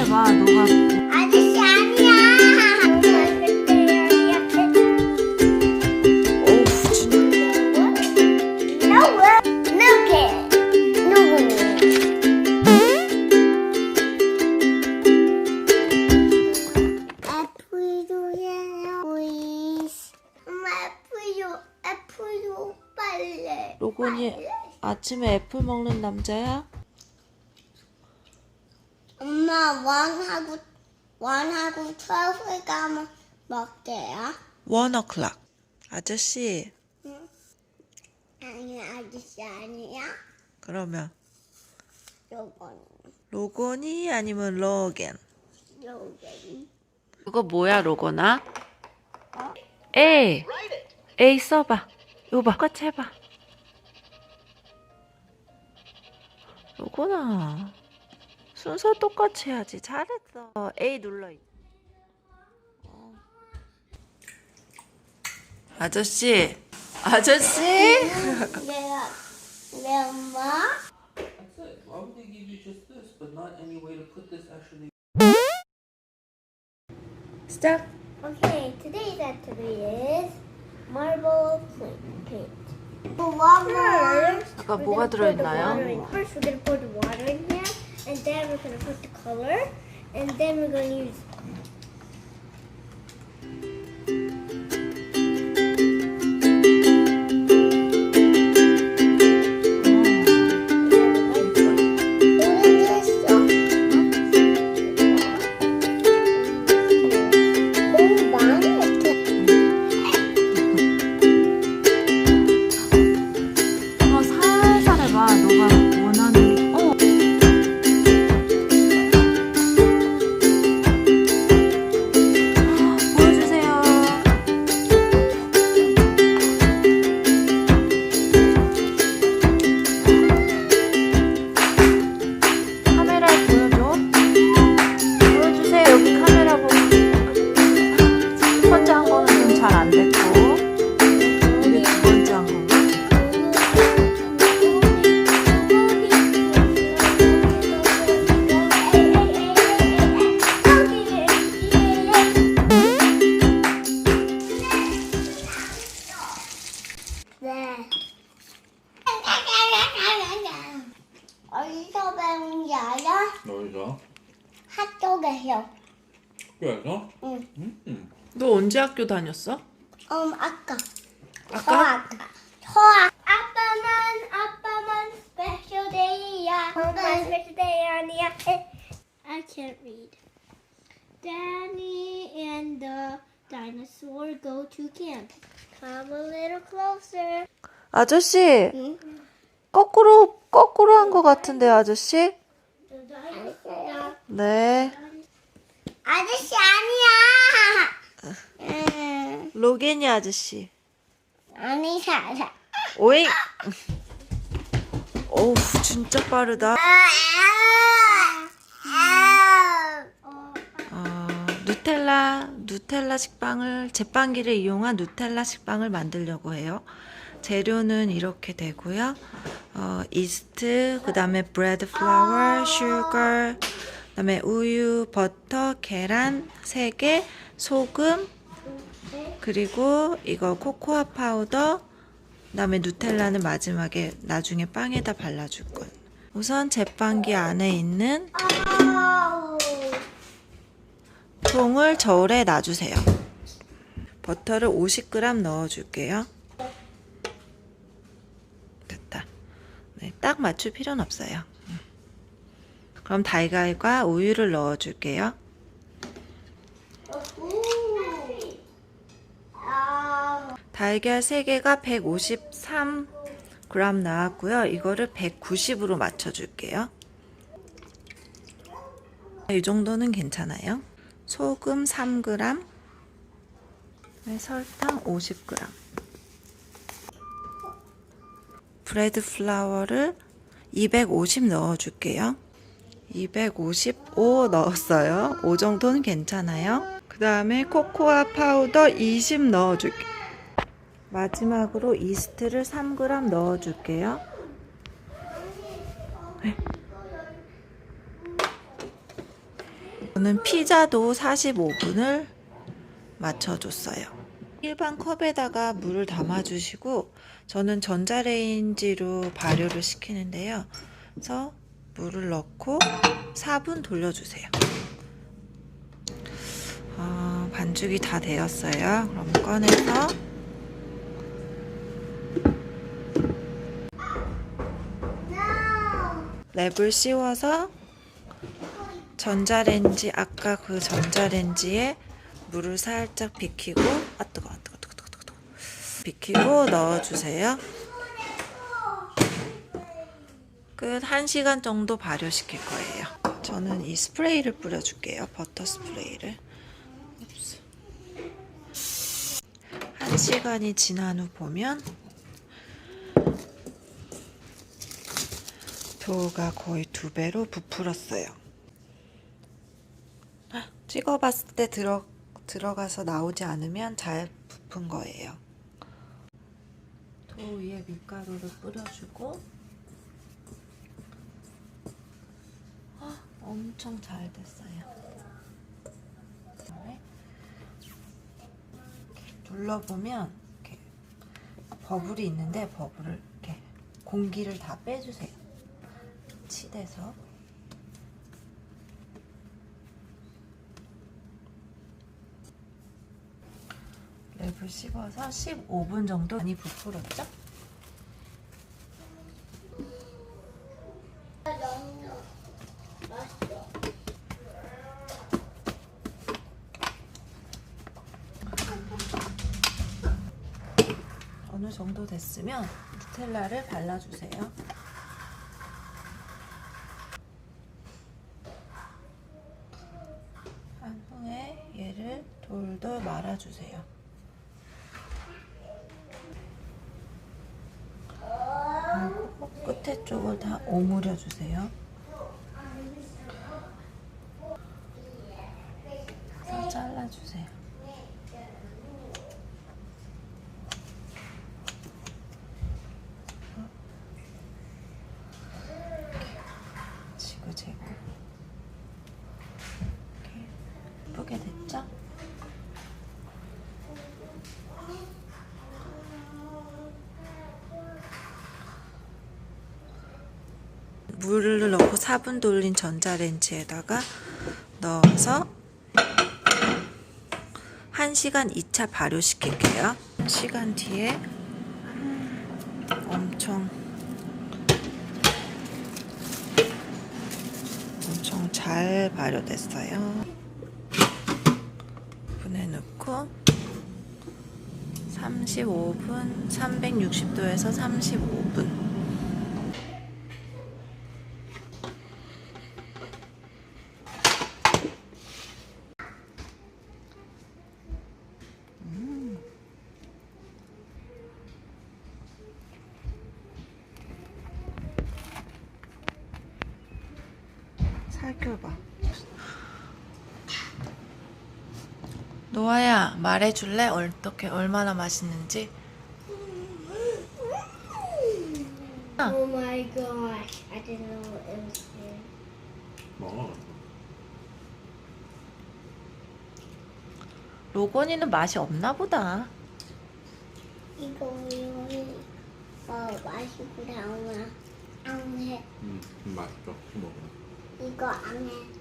살살해봐. 너가 아저씨 아니야. 진짜. 로건이. 아침에 애플 먹는 남자야? 엄마 원하고 원하고 트러플 가면 먹게요. 원 o'clock. 아저씨. 아니 아저씨 아니야. 그러면 요거는 로건이 아니면 로겐? 요거는. 그거 뭐야 로건아? A. A 써봐. 이거 봐. 똑같이 해봐. 로건아. 순서 똑같이 해야지. 잘했어. A 눌러. 어. 아저씨. 아저씨. 내 엄마. 시작. Okay, today's activity is marble paint. First, 아까 we're 뭐가 the 들어있나요? water. First, we're gonna put the water in and then we're gonna put the color, and then we're gonna use. 핫도그에서. 그래서? 응. 음. 너 언제 학교 다녔어? 음, 아까. 아까? 서아까. 서아. 아빠만, 아빠만 스페셜 데이야. 엄마 스페셜 데이 아니야. I can't read. Danny and the dinosaur go to camp. Come a little closer. 아저씨, 응? 거꾸로, 거꾸로 한 거 같은데, 아저씨? 네. 아저씨 아니야. 음, 로겐이 아저씨. 아니 살아. 오잉! 어우, 진짜 빠르다. 어, 누텔라, 누텔라 식빵을, 제빵기를 이용한 누텔라 식빵을 만들려고 해요. 재료는 이렇게 되고요. 어, 이스트, 그 다음에 브레드 플라워, 슈거, 그 다음에 우유, 버터, 계란 3개, 소금, 그리고 이거 코코아 파우더, 그 다음에 누텔라는 마지막에 나중에 빵에다 발라줄 거예요. 우선 제빵기 안에 있는 통을 저울에 놔주세요. 버터를 50g 넣어줄게요. 됐다. 네, 딱 맞출 필요는 없어요. 음. 그럼 달걀과 우유를 넣어줄게요. 달걀 3개가 153g 나왔고요. 이거를 190으로 맞춰줄게요. 이 정도는 괜찮아요. 소금 3g, 네, 설탕 50g, 브레드 플라워를 250 넣어줄게요. 255 넣었어요. 5 정도는 괜찮아요. 그 다음에 코코아 파우더 20 넣어줄게요. 마지막으로 이스트를 3g 넣어줄게요. 네. 저는 피자도 45분을 맞춰줬어요. 일반 컵에다가 물을 담아주시고 저는 전자레인지로 발효를 시키는데요. 그래서 물을 넣고 4분 돌려주세요. 어, 반죽이 다 되었어요. 그럼 꺼내서 랩을 씌워서 전자레인지 아까 그 전자레인지에 물을 살짝 비키고 아 뜨거 뜨거 뜨거 뜨거 뜨거 비키고 넣어주세요. 끝 1시간 정도 발효시킬 거예요. 저는 이 스프레이를 뿌려줄게요. 버터 스프레이를. 옵스. 1시간이 지난 후 보면 도우가 거의 두 배로 부풀었어요. 찍어봤을 때 들어, 들어가서 나오지 않으면 잘 부푼 거예요. 도우 위에 밀가루를 뿌려주고 엄청 잘 됐어요. 눌러보면 이렇게 버블이 있는데 버블을 이렇게 공기를 다 빼주세요. 치대서 랩을 씹어서 15분 정도 많이 부풀었죠? 정도 됐으면 누텔라를 발라주세요. 한 후에 얘를 돌돌 말아주세요. 끝에 쪽을 다 오므려 주세요. 잘라주세요. 지그재그 이렇게 예쁘게 됐죠? 물을 넣고 4분 돌린 전자레인지에다가 넣어서 1시간 2차 발효시킬게요. 시간 뒤에 엄청 엄청 잘 발효됐어요. 분에 넣고 35분 360도에서 35분 살펴봐. 노아야 말해줄래? 어떻게 얼마나 맛있는지? Oh my gosh, I didn't know it was here. 먹어. 로건이는 맛이 없나 보다. 이거 이거 어 마시고 나오나 안 해. 음, 맛있어. 먹어. 이거 안 해.